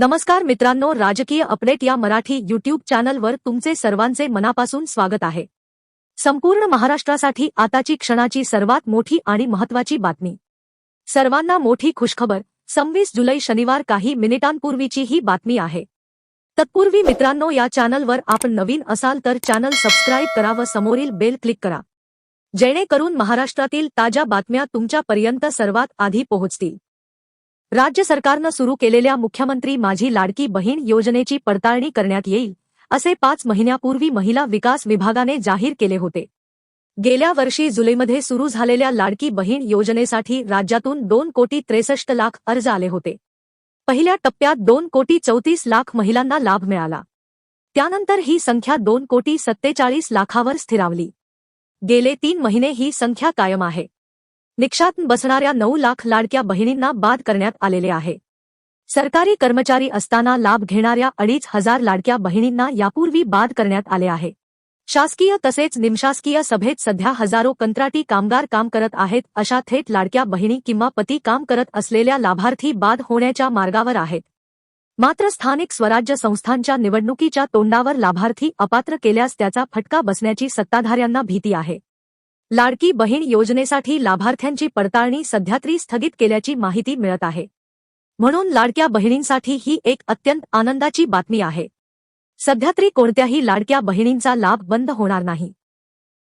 नमस्कार मित्रांनो राजकीय अपडेट या मराठी युट्यूब चॅनलवर तुमचे सर्वांचे मनापासून स्वागत आहे. संपूर्ण महाराष्ट्रासाठी आताची क्षणाची सर्वात मोठी आणि महत्वाची बातमी. सर्वांना मोठी खुशखबर सव्वीस जुलै शनिवार काही मिनिटांपूर्वीची ही बातमी आहे. तत्पूर्वी मित्रांनो या चॅनलवर आपण नवीन असाल तर चॅनल सबस्क्राईब करा व समोरील बेल क्लिक करा. जेणेकरून महाराष्ट्रातील ताज्या बातम्या तुमच्यापर्यंत सर्वात आधी पोहोचतील. राज्य सरकारनं सुरू केलेल्या मुख्यमंत्री माझी लाडकी बहीण योजनेची पडताळणी करण्यात येईल असे पाच महिन्यापूर्वी महिला विकास विभागाने जाहीर केले होते. गेल्या वर्षी जुलैमध्ये सुरू झालेल्या लाडकी बहीण योजनेसाठी राज्यातून दोन कोटी त्रेसष्ट लाख अर्ज आले होते. पहिल्या टप्प्यात दोन कोटी चौतीस लाख महिलांना लाभ मिळाला. त्यानंतर ही संख्या दोन कोटी सत्तेचाळीस लाखावर स्थिरावली. गेले तीन महिने ही संख्या कायम आहे. निक्षात बसणाऱ्या नऊ लाख लाडक्या बहिणींना बाद करण्यात आलेले आहे. सरकारी कर्मचारी असताना लाभ घेणाऱ्या अडीच हजार लाडक्या बहिणींना यापूर्वी बाद करण्यात आले आहे. शासकीय तसेच निमशासकीय सभेत सध्या हजारो कंत्राटी कामगार काम करत आहेत अशा थेट लाडक्या बहिणी किंवा पती काम करत असलेल्या लाभार्थी बाद होण्याच्या मार्गावर आहेत. मात्र स्थानिक स्वराज्य संस्थांच्या निवडणुकीच्या तोंडावर लाभार्थी अपात्र केल्यास त्याचा फटका बसण्याची सत्ताधाऱ्यांना भीती आहे. लाडकी बहीण योजनेसाठी लाभार्थ्यांची पडताळणी सध्यातरी स्थगित केल्याची माहिती मिळत आहे. म्हणून लाडक्या बहिणींसाठी ही एक अत्यंत आनंदाची बातमी आहे. सध्यातरी कोणत्याही लाडक्या बहिणींचा लाभ बंद होणार नाही.